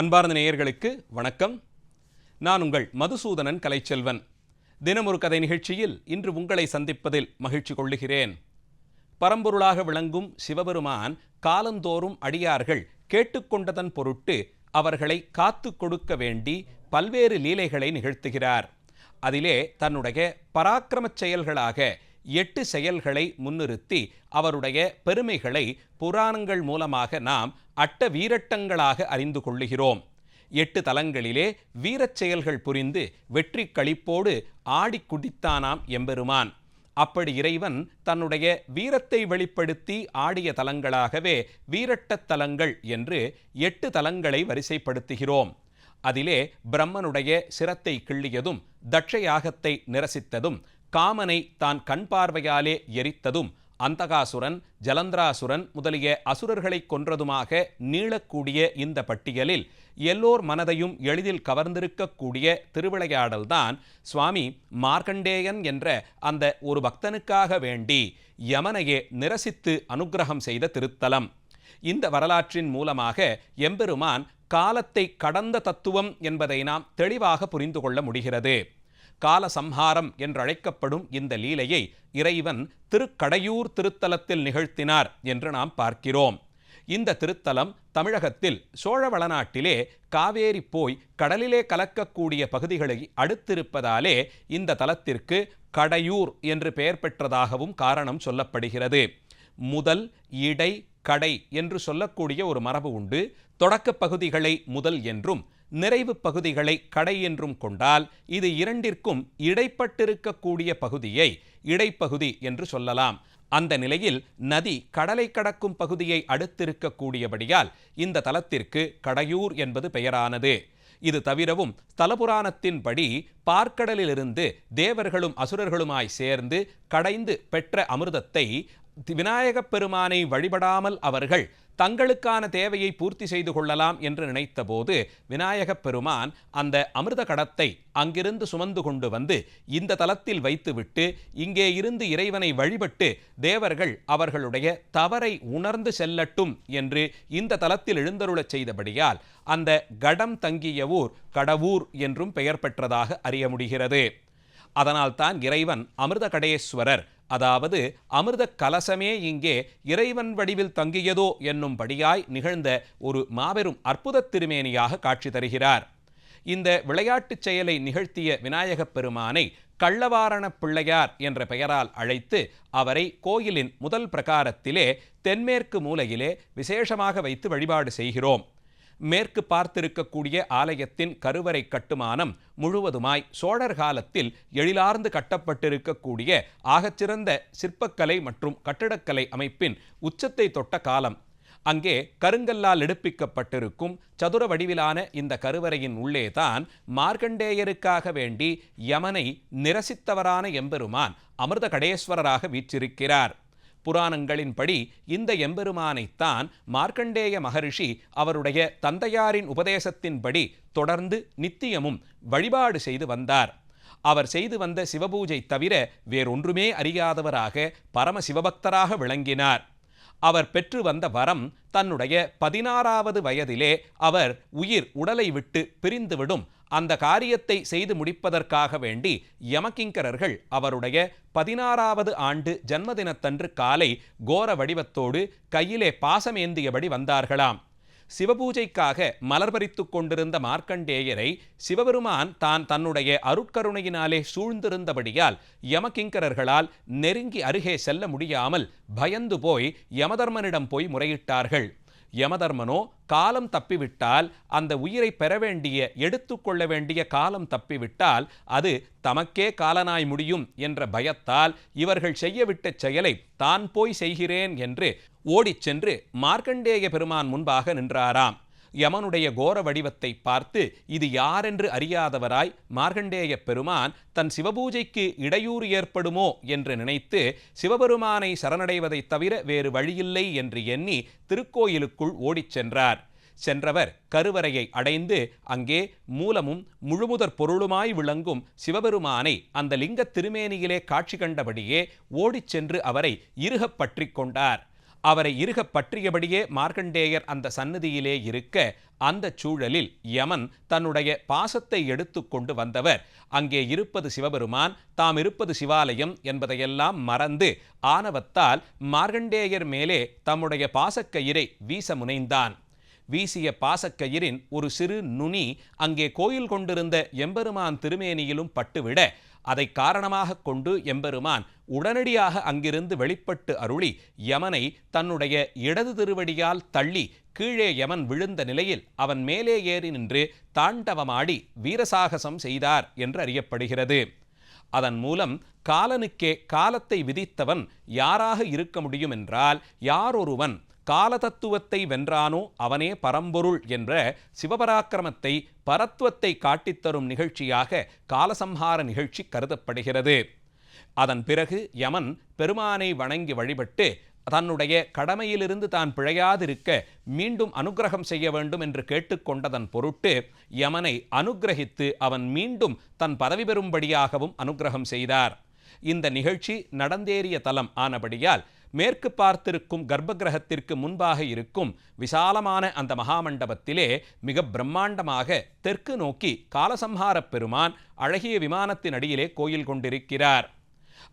அன்பார்ந்த நேயர்களுக்கு வணக்கம். நான் உங்கள் மதுசூதனன் கலைச்செல்வன். தினமொரு கதை நிகழ்ச்சியில் இன்று உங்களை சந்திப்பதில் மகிழ்ச்சி கொள்ளுகிறேன். பரம்பொருளாக விளங்கும் சிவபெருமான் காலந்தோறும் அடியார்கள் கேட்டுக்கொண்டதன் பொருட்டு அவர்களை காத்து கொடுக்க வேண்டி பல்வேறு லீலைகளை நிகழ்த்துகிறார். அதிலே தன்னுடைய பராக்கிரமச் செயல்களாக எட்டு செயல்களை முன்னிறுத்தி அவருடைய பெருமைகளை புராணங்கள் மூலமாக நாம் அட்ட வீரட்டங்களாக அறிந்து கொள்ளுகிறோம். எட்டு தலங்களிலே வீரச் செயல்கள் புரிந்து வெற்றி களிப்போடு ஆடி குடித்தானாம் எம்பெருமான். அப்படி இறைவன் தன்னுடைய வீரத்தை வெளிப்படுத்தி ஆடிய தலங்களாகவே வீரட்டத் தலங்கள் என்று எட்டு தலங்களை வரிசைப்படுத்துகிறோம். அதிலே பிரம்மனுடைய சிரத்தை கிள்ளியதும் தட்சயாகத்தை நிரசித்ததும் காமனை தான் கண் பார்வையாலே எரித்ததும் அந்தகாசுரன் ஜலந்திராசுரன் முதலிய அசுரர்களை கொன்றதுமாக நீளக்கூடிய இந்த பட்டியலில் எல்லோர் மனதையும் எளிதில் கவர்ந்திருக்கக்கூடிய திருவிளையாடல்தான் சுவாமி மார்க்கண்டேயன் என்ற அந்த ஒரு பக்தனுக்காக வேண்டி யமனையே நிரசித்து அனுகிரகம் செய்த திருத்தலம். இந்த வரலாற்றின் மூலமாக எம்பெருமான் காலத்தை கடந்த தத்துவம் என்பதை நாம் தெளிவாக புரிந்து கொள்ள முடிகிறது. கால சம்ஹாரம் என்றழைக்கப்படும் இந்த லீலையை இறைவன் திருக்கடையூர் திருத்தலத்தில் நிகழ்த்தினார் என்று நாம் பார்க்கிறோம். இந்த திருத்தலம் தமிழகத்தில் சோழ வளநாட்டிலே காவேரி போய் கடலிலே கலக்கக்கூடிய பகுதிகளை அடுத்திருப்பதாலே இந்த தலத்திற்கு கடையூர் என்று பெயர் பெற்றதாகவும் காரணம் சொல்லப்படுகிறது. முதல் இடை கடை என்று சொல்லக்கூடிய ஒரு மரபு உண்டு. தொடக்கப் பகுதிகளை முதல் என்றும் நிறைவு பகுதிகளை கடை என்றும் கொண்டால் இது இரண்டிற்கும் இடைப்பட்டிருக்கக்கூடிய பகுதியை இடைப்பகுதி என்று சொல்லலாம். அந்த நிலையில் நதி கடலை கடக்கும் பகுதியை அடுத்திருக்கக்கூடியபடியால் இந்த தலத்திற்கு கடையூர் என்பது பெயரானது. இது தவிரவும் ஸ்தலபுராணத்தின்படி பார்க்கடலிலிருந்து தேவர்களும் அசுரர்களுமாய் சேர்ந்து கடைந்து பெற்ற அமிர்தத்தை விநாயகப் பெருமானை வழிபடாமல் அவர்கள் தங்களுக்கான தேவையை பூர்த்தி செய்து கொள்ளலாம் என்று நினைத்தபோது விநாயகப் பெருமான் அந்த அமிர்த கடத்தை அங்கிருந்து சுமந்து கொண்டு வந்து இந்த தலத்தில் வைத்துவிட்டு இங்கே இருந்து இறைவனை வழிபட்டு தேவர்கள் அவர்களுடைய தவறை உணர்ந்து செல்லட்டும் என்று இந்த தலத்தில் எழுந்தருளச் செய்தபடியால் அந்த கடம் தங்கிய ஊர் கடவூர் என்றும் பெயர் பெற்றதாக அறிய முடிகிறது. அதனால்தான் இறைவன் அமிர்த கடேஸ்வரர் அதாவது அமிர்த கலசமே இங்கே இறைவன் வடிவில் தங்கியதோ என்னும்படியாய் நிகழ்ந்த ஒரு மாபெரும் அற்புத திருமேனியாக காட்சி தருகிறார். இந்த விளையாட்டுச் செயலை நிகழ்த்திய விநாயகப் பெருமானை கள்ளவாரண பிள்ளையார் என்ற பெயரால் அழைத்து அவரை கோயிலின் முதல் பிரகாரத்திலே தென்மேற்கு மூலையிலே விசேஷமாக வைத்து வழிபாடு செய்கிறோம். மேற்கு பார்த்திருக்கக்கூடிய ஆலயத்தின் கருவறை கட்டுமானம் முழுவதுமாய் சோழர் காலத்தில் எழிலார்ந்து கட்டப்பட்டிருக்கக்கூடிய ஆகச்சிறந்த சிற்பக்கலை மற்றும் கட்டிடக்கலை அமைப்பின் உச்சத்தை தொட்ட காலம். அங்கே கருங்கல்லால் எடுப்பிக்கப்பட்டிருக்கும் சதுர வடிவிலான இந்த கருவறையின் உள்ளே தான் மார்க்கண்டேயருக்காக வேண்டி யமனை நிரசித்தவரான எம்பெருமான் அமிர்த கடேஸ்வரராக வீற்றிருக்கிறார். புராணங்களின்படி இந்த எம்பெருமானைத்தான் மார்க்கண்டேய மகரிஷி அவருடைய தந்தையாரின் உபதேசத்தின்படி தொடர்ந்து நித்தியமும் வழிபாடு செய்து வந்தார். அவர் செய்து வந்த சிவபூஜை தவிர வேறொன்றுமே அறியாதவராக பரம சிவபக்தராக விளங்கினார். அவர் பெற்று வந்த வரம் தன்னுடைய பதினாறாவது வயதிலே அவர் உயிர் உடலை விட்டு பிரிந்துவிடும் அந்த காரியத்தை செய்து முடிப்பதற்காக வேண்டி யமகிங்கரர்கள் அவருடைய பதினாறாவது ஆண்டு ஜன்மதினத்தன்று காலை கோர வடிவத்தோடு கையிலே பாசமேந்தியபடி வந்தார்களாம். சிவபூஜைக்காக மலர் பறித்து கொண்டிருந்த மார்க்கண்டேயரை சிவபெருமான் தான் தன்னுடைய அருட்கருணையினாலே சூழ்ந்திருந்தபடியால் யமகிங்கரர்களால் நெருங்கி அருகே செல்ல முடியாமல் பயந்து போய் யமதர்மனிடம் போய் முறையிட்டார்கள். யமதர்மனோ காலம் தப்பிவிட்டால் அந்த உயிரை பெற வேண்டிய எடுத்துக்கொள்ள வேண்டிய காலம் தப்பிவிட்டால் அது தமக்கே காலனாய் முடியும் என்ற பயத்தால் இவர்கள் செய்யவிட்ட செயலை தான் போய் செய்கிறேன் என்று ஓடிச் சென்று மார்க்கண்டேய பெருமான் முன்பாக நின்றாராம். யமனுடைய கோர வடிவத்தை பார்த்து இது யாரென்று அறியாதவராய் மார்கண்டேய பெருமான் தன் சிவபூஜைக்கு இடையூறு ஏற்படுமோ என்று நினைத்து சிவபெருமானை சரணடைவதைத் தவிர வேறு வழியில்லை என்று எண்ணி திருக்கோயிலுக்குள் ஓடிச் சென்றார். சென்றவர் கருவறையை அடைந்து அங்கே மூலமும் முழுமுதற் பொருளுமாய் விளங்கும் சிவபெருமானை அந்த லிங்கத் திருமேனியிலே காட்சி கண்டபடியே ஓடிச் சென்று அவரை இருகப் பற்றி கொண்டார். அவரை இருகப் பற்றியபடியே மார்க்கண்டேயர் அந்த சந்நிதியிலே இருக்க அந்த சூழலில் யமன் தன்னுடைய பாசத்தை எடுத்துக்கொண்டு வந்தவர். அங்கே இருப்பது சிவபெருமான் தாம் இருப்பது சிவாலயம் என்பதையெல்லாம் மறந்து ஆணவத்தால் மார்க்கண்டேயர் மேலே தம்முடைய பாசக்கயிரை வீச முனைந்தான். வீசிய பாசக்கயிறின் ஒரு சிறு நுனி அங்கே கோயில் கொண்டிருந்த எம்பெருமான் திருமேனியிலும் பட்டுவிட அதை காரணமாக கொண்டு எம்பெருமான் உடனடியாக அங்கிருந்து வெளிப்பட்டு அருளி யமனை தன்னுடைய இடது திருவடியால் தள்ளி கீழே யமன் விழுந்த நிலையில் அவன் மேலே ஏறி நின்று தாண்டவமாடி வீரசாகசம் செய்தார் என்று அறியப்படுகிறது. அதன் மூலம் காலனுக்கே காலத்தை விதித்தவன் யாராக இருக்க முடியும் என்றால் யாரொருவன் காலதத்துவத்தை வென்றானோ அவனே பரம்பொருள் என்ற சிவபராக்கிரமத்தை பரத்துவத்தை காட்டித்தரும் நிகழ்ச்சியாக காலசம்ஹார நிகழ்ச்சி கருதப்படுகிறது. அதன் பிறகு யமன் பெருமானை வணங்கி வழிபட்டு தன்னுடைய கடமையிலிருந்து தான் பிழையாதிருக்க மீண்டும் அனுக்கிரகம் செய்ய வேண்டும் என்று கேட்டுக்கொண்டதன் பொருட்டு யமனை அனுக்கிரகித்து அவன் மீண்டும் தன் பதவி பெறும்படியாகவும் அனுக்கிரகம் செய்தார். இந்த நிகழ்ச்சி நடந்தேறிய தலம் ஆனபடியால் மேற்கு பார்த்திருக்கும் கர்ப்பகிரகத்திற்கு முன்பாக இருக்கும் விசாலமான அந்த மகாமண்டபத்திலே மிக பிரம்மாண்டமாக தெற்கு நோக்கி காலசம்ஹாரப் பெருமான் அழகிய விமானத்தின் அடியிலே கோயில் கொண்டிருக்கிறார்.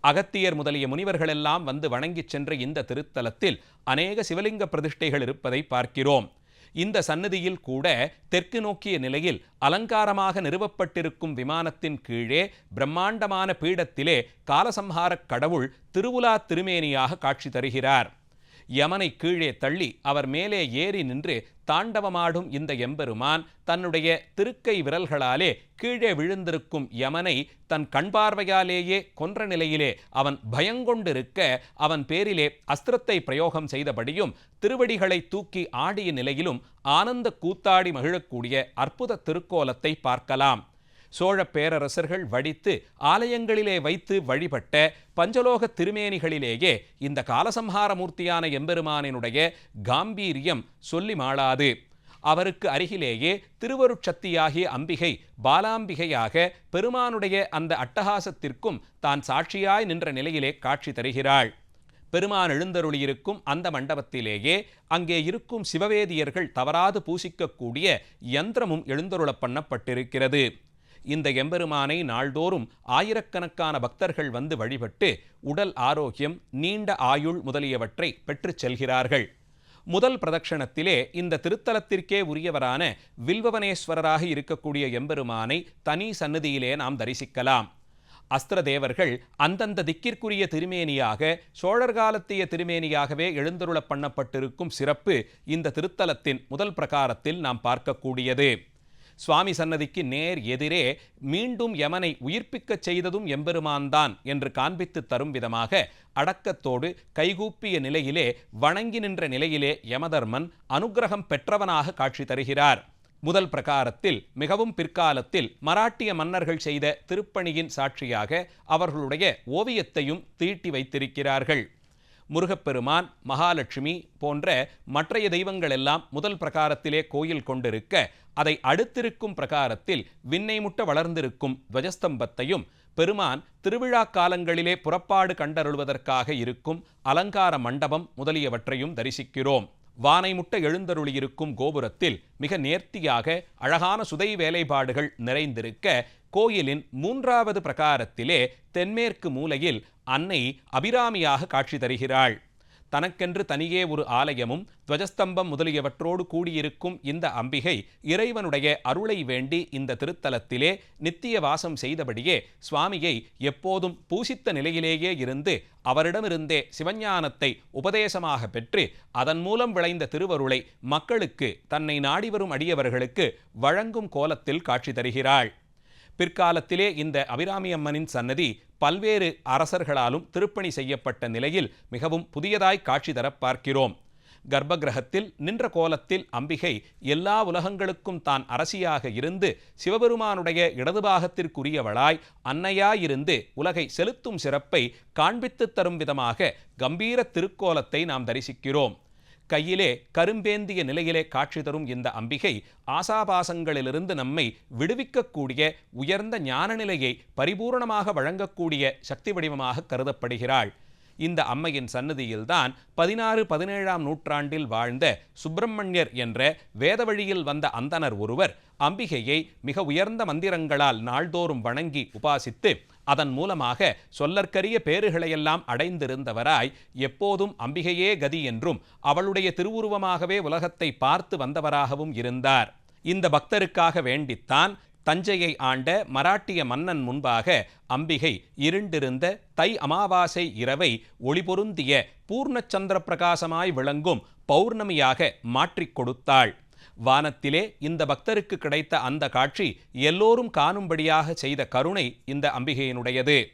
அகத்தியர் முதலிய முனிவர்களெல்லாம் வந்து வணங்கிச் சென்ற இந்த திருத்தலத்தில் அநேக சிவலிங்க பிரதிஷ்டைகள் இருப்பதை பார்க்கிறோம். இந்த சன்னதியில் கூட தெற்கு நோக்கிய நிலையில் அலங்காரமாக நிறுவப்பட்டிருக்கும் விமானத்தின் கீழே பிரம்மாண்டமான பீடத்திலே காலசம்ஹாரக் கடவுள் திருவுலா திருமேனியாக காட்சி தருகிறார். யமனை கீழே தள்ளி அவர் மேலே ஏறி நின்று தாண்டவமாடும் இந்த எம்பெருமான் தன்னுடைய திருக்கை விரல்களாலே கீழே விழுந்திருக்கும் யமனை தன் கண்பார்வையாலேயே கொன்ற நிலையிலே அவன் பயங்கொண்டிருக்க அவன் பேரிலே அஸ்திரத்தை பிரயோகம் செய்தபடியும் திருவடிகளை தூக்கி ஆடிய நிலையிலும் ஆனந்த கூத்தாடி மகிழக்கூடிய அற்புத திருக்கோலத்தை பார்க்கலாம். சோழ பேரரசர்கள் வடித்து ஆலயங்களிலே வைத்து வழிபட்ட பஞ்சலோக திருமேனிகளிலேயே இந்த காலசம்ஹார மூர்த்தியான எம்பெருமானினுடைய காம்பீரியம் சொல்லி மாளாது. அவருக்கு அருகிலேயே திருவருட்சக்தியாகிய அம்பிகை பாலாம்பிகையாக பெருமானுடைய அந்த அட்டகாசத்திற்கும் தான் சாட்சியாய் நின்ற நிலையிலே காட்சி தருகிறாள். பெருமான் எழுந்தருளியிருக்கும் அந்த மண்டபத்திலேயே அங்கே இருக்கும் சிவவேதியர்கள் தவறாது பூசிக்கக்கூடிய யந்திரமும் எழுந்தருளப் பண்ணப்பட்டிருக்கிறது. இந்த எம்பெருமானை நாள்தோறும் ஆயிரக்கணக்கான பக்தர்கள் வந்து வழிபட்டு உடல் ஆரோக்கியம் நீண்ட ஆயுள் முதலியவற்றை பெற்றுச் செல்கிறார்கள். முதல் பிரதட்சணத்திலே இந்த திருத்தலத்திற்கே உரியவரான வில்வவனேஸ்வரராக இருக்கக்கூடிய எம்பெருமானை தனி சன்னதியிலே நாம் தரிசிக்கலாம். அஸ்திர தேவர்கள் அந்தந்த திக்கிற்குரிய திருமேனியாக சோழர் காலத்திய திருமேனியாகவே எழுந்தருளப் பண்ணப்பட்டிருக்கும் சிறப்பு இந்த திருத்தலத்தின் முதல் பிரகாரத்தில் நாம் பார்க்கக்கூடியது. சுவாமி சன்னதிக்கு நேர் எதிரே மீண்டும் யமனை உயிர்ப்பிக்கச் செய்ததும் எம்பெருமான்தான் என்று காண்பித்து தரும் விதமாக அடக்கத்தோடு கைகூப்பிய நிலையிலே வணங்கி நின்ற நிலையிலே யமதர்மன் அனுக்கிரகம் பெற்றவனாக காட்சி தருகிறார். முதல் பிரகாரத்தில் மிகவும் பிற்காலத்தில் மராட்டிய மன்னர்கள் செய்த திருப்பணியின் சாட்சியாக அவர்களுடைய ஓவியத்தையும் தீட்டி வைத்திருக்கிறார்கள். முருகப்பெருமான் மகாலட்சுமி போன்ற மற்றைய தெய்வங்கள் எல்லாம் முதல் பிரகாரத்திலே கோயில் கொண்டிருக்க அதை அடுத்திருக்கும் பிரகாரத்தில் விண்ணை முட்ட வளர்ந்திருக்கும் துவஜஸ்தம்பத்தையும் பெருமான் திருவிழா காலங்களிலே புறப்பாடு கண்டருள்வதற்காக இருக்கும் அலங்கார மண்டபம் முதலியவற்றையும் தரிசிக்கிறோம். வானை முட்ட எழுந்தருளியிருக்கும் கோபுரத்தில் மிக நேர்த்தியாக அழகான சுதை வேலைப்பாடுகள் நிறைந்திருக்க கோயிலின் மூன்றாவது பிரகாரத்திலே தென்மேற்கு மூலையில் அன்னை அபிராமியாக காட்சி தருகிறாள். தனக்கென்று தனியே ஒரு ஆலயமும் துவஜஸ்தம்பம் முதலியவற்றோடு கூடியிருக்கும் இந்த அம்பிகை இறைவனுடைய அருளை வேண்டி இந்த திருத்தலத்திலே நித்திய வாசம் செய்தபடியே சுவாமியை எப்போதும் பூசித்த நிலையிலேயே இருந்து அவரிடமிருந்தே சிவஞானத்தை உபதேசமாக பெற்று அதன் மூலம் விளைந்த திருவருளை மக்களுக்கு தன்னை நாடி வரும் அடியவர்களுக்கு வழங்கும் கோலத்தில் காட்சி தருகிறாள். பிற்காலத்திலே இந்த அபிராமி அம்மனின் சன்னதி பல்வேறு அரசர்களாலும் திருப்பணி செய்யப்பட்ட நிலையில் மிகவும் புதியதாய் காட்சி தர பார்க்கிறோம். கர்ப்பகிரகத்தில் நின்ற கோலத்தில் அம்பிகை எல்லா உலகங்களுக்கும் தான் அரசியாக இருந்து சிவபெருமானுடைய இடதுபாகத்திற்குரியவளாய் அன்னையாயிருந்து உலகை செலுத்தும் சிறப்பை காண்பித்துத் தரும் விதமாக கம்பீர திருக்கோலத்தை நாம் தரிசிக்கிறோம். கையிலே கரும்பேந்திய நிலையிலே காட்சி தரும் இந்த அம்பிகை ஆசாபாசங்களிலிருந்து நம்மை விடுவிக்கக்கூடிய உயர்ந்த ஞான நிலையை பரிபூர்ணமாக வழங்கக்கூடிய சக்தி வடிவமாக கருதப்படுகிறாள். இந்த அம்மையின் சன்னதியில்தான் பதினாறு பதினேழாம் நூற்றாண்டில் வாழ்ந்த சுப்பிரமணியர் என்ற வேத வழியில் வந்த அந்தனர் ஒருவர் அம்பிகையை மிக உயர்ந்த மந்திரங்களால் நாள்தோறும் வணங்கி உபாசித்து அதன் மூலமாக சொல்லற்கரிய பேறுகளையெல்லாம் அடைந்திருந்தவராய் எப்போதும் அம்பிகையே கதி என்றும் அவளுடைய திருவுருவமாகவே உலகத்தை பார்த்து வந்தவராகவும் இருந்தார். இந்த பக்தருக்காக வேண்டித்தான் தஞ்சையை ஆண்ட மராட்டிய மன்னன் முன்பாக அம்பிகை இருண்டிருந்த தை அமாவாசை இரவை ஒளிபொருந்திய பூர்ணச்சந்திர பிரகாசமாய் விளங்கும் பௌர்ணமியாக மாற்றிக் கொடுத்தாள். வானத்திலே இந்த பக்தருக்கு கிடைத்த அந்த காட்சி எல்லோரும் காணும்படியாக செய்த கருணை இந்த அம்பிகையினுடையது.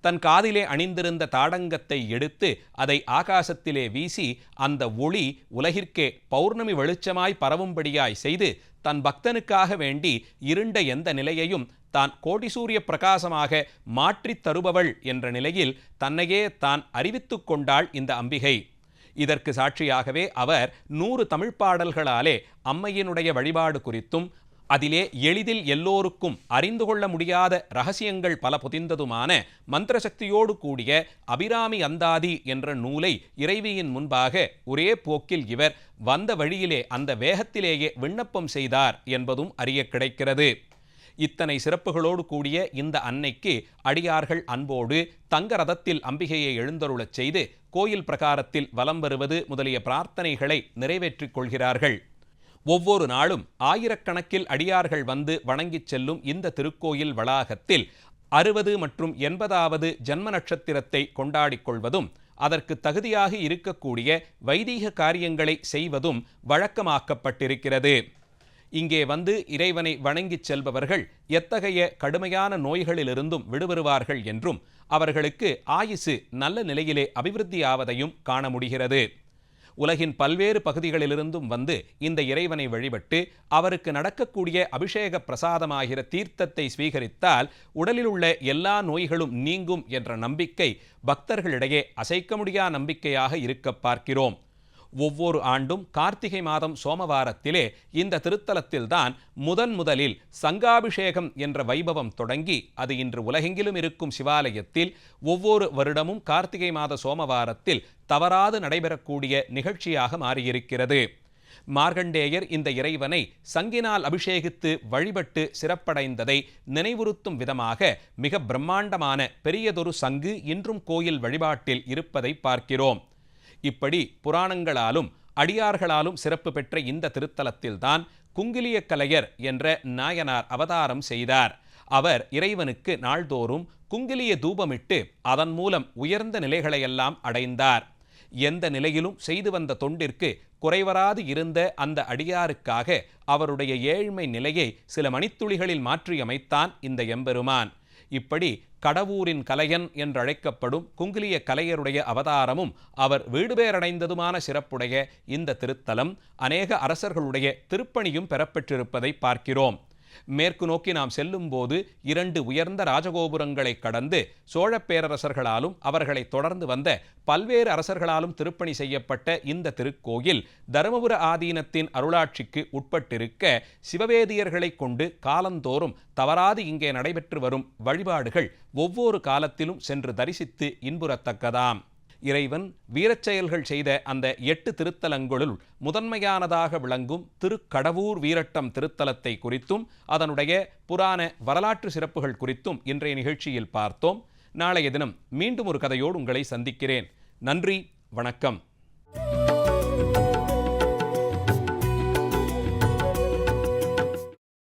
தன் காதிலே அணிந்திருந்த தாடங்கத்தை எடுத்து அதை ஆகாசத்திலே வீசி அந்த ஒளி உலகிற்கே பௌர்ணமி வெளிச்சமாய் பரவும்படியாய் செய்து தன் பக்தனுக்காக வேண்டி இருண்ட எந்த நிலையையும் தான் கோடி சூரிய பிரகாசமாக மாற்றித் தருபவள் என்ற நிலையில் தன்னையே தான் அறிவித்து கொண்டாள் இந்த அம்பிகை. இதற்கு சாட்சியாகவே அவர் நூறு தமிழ் பாடல்களாலே அம்மையினுடைய வழிபாடு குறித்தும் அதிலே எளிதில் எல்லோருக்கும் அறிந்து கொள்ள முடியாத ரகசியங்கள் பல புதிந்ததுமான மந்திரசக்தியோடு கூடிய அபிராமி அந்தாதி என்ற நூலை இறைவியின் முன்பாக ஒரே போக்கில் இவர் வந்த வழியிலே அந்த வேகத்திலேயே விண்ணப்பம் செய்தார் என்பதும் அறிய கிடைக்கிறது. இத்தனை சிறப்புகளோடு கூடிய இந்த அன்னைக்கு அடியார்கள் அன்போடு தங்க ரதத்தில் அம்பிகையை எழுந்தருளச் செய்து கோயில் பிரகாரத்தில் வலம் வருவது முதலிய பிரார்த்தனைகளை நிறைவேற்றிக் கொள்கிறார்கள். ஒவ்வொரு நாளும் ஆயிரக்கணக்கில் அடியார்கள் வந்து வணங்கிச் செல்லும் இந்த திருக்கோயில் வளாகத்தில் அறுபது மற்றும் எண்பதாவது ஜன்ம நட்சத்திரத்தை கொண்டாடிக் கொள்வதும் அதற்கு தகுதியாக இருக்கக்கூடிய வைதீக காரியங்களை செய்வதும் வழக்கமாக்கப்பட்டிருக்கிறது. இங்கே வந்து இறைவனை வணங்கிச் செல்பவர்கள் எத்தகைய கடுமையான நோய்களிலிருந்தும் விடுபெறுவார்கள் என்றும் அவர்களுக்கு ஆயுசு நல்ல நிலையிலே அபிவிருத்தியாவதையும் காண முடிகிறது. உலகின் பல்வேறு பகுதிகளிலிருந்தும் வந்து இந்த இறைவனை வழிபட்டு அவருக்கு நடக்கக்கூடிய அபிஷேக பிரசாதமாகிற தீர்த்தத்தை ஸ்வீகரித்தால் உடலில் உள்ள எல்லா நோய்களும் நீங்கும் என்ற நம்பிக்கை பக்தர்களிடையே அசைக்க முடியா நம்பிக்கையாக இருக்க பார்க்கிறோம். ஒவ்வொரு ஆண்டும் கார்த்திகை மாதம் சோமவாரத்திலே இந்த திருத்தலத்தில்தான் முதன் முதலில் சங்காபிஷேகம் என்ற வைபவம் தொடங்கி அது இன்று உலகெங்கிலும் இருக்கும் சிவாலயத்தில் ஒவ்வொரு வருடமும் கார்த்திகை மாத சோமவாரத்தில் தவறாது நடைபெறக்கூடிய நிகழ்ச்சியாக மாறியிருக்கிறது. மார்கண்டேயர் இந்த இறைவனை சங்கினால் அபிஷேகித்து வழிபட்டு சிறப்படைந்ததை நினைவுறுத்தும் விதமாக மிக பிரம்மாண்டமான பெரியதொரு சங்கு இன்றும் கோயில் வழிபாட்டில் இருப்பதை பார்க்கிறோம். இப்படி புராணங்களாலும் அடியார்களாலும் சிறப்பு பெற்ற இந்த திருத்தலத்தில்தான் குங்கிலிய கலையர் என்ற நாயனார் அவதாரம் செய்தார். அவர் இறைவனுக்கு நாள்தோறும் குங்கிலிய தூபமிட்டு அதன் மூலம் உயர்ந்த நிலைகளையெல்லாம் அடைந்தார். எந்த நிலையிலும் செய்து வந்த தொண்டிற்கு குறைவராது இருந்த அந்த அடியாருக்காக அவருடைய ஏழ்மை நிலையை சில மணித்துளிகளில் மாற்றியமைத்தான் இந்த எம்பெருமான். இப்படி கடவூரின் கலையன் என்றழைக்கப்படும் குங்கிலிய கலையருடைய அவதாரமும் அவர் வீடுபேரடைந்ததுமான சிறப்புடைய இந்த திருத்தலம் அநேக அரசர்களுடைய திருப்பணியும் பெறப்பெற்றிருப்பதை பார்க்கிறோம். மேற்கு நோக்கி நாம் செல்லும்போது இரண்டு உயர்ந்த ராஜகோபுரங்களை கடந்து சோழ பேரரசர்களாலும் அவர்களை தொடர்ந்து வந்த பல்வேறு அரசர்களாலும் திருப்பணி செய்யப்பட்ட இந்த திருக்கோயில் தருமபுர ஆதீனத்தின் அருளாட்சிக்கு உட்பட்டிருக்க சிவவேதியர்களை கொண்டு காலந்தோறும் தவறாது இங்கே நடைபெற்று வரும் வழிபாடுகள் ஒவ்வொரு காலத்திலும் சென்று தரிசித்து இன்புறத்தக்கதாம். இறைவன் வீரச்செயல்கள் செய்த அந்த எட்டு திருத்தலங்களுள் முதன்மையானதாக விளங்கும் திருக்கடவூர் வீரட்டம் திருத்தலத்தை குறித்தும் அதனுடைய புராண வரலாற்று சிறப்புகள் குறித்தும் இன்றைய நிகழ்ச்சியில் பார்த்தோம். நாளைய தினம் மீண்டும் ஒரு கதையோடு உங்களை சந்திக்கிறேன். நன்றி வணக்கம்.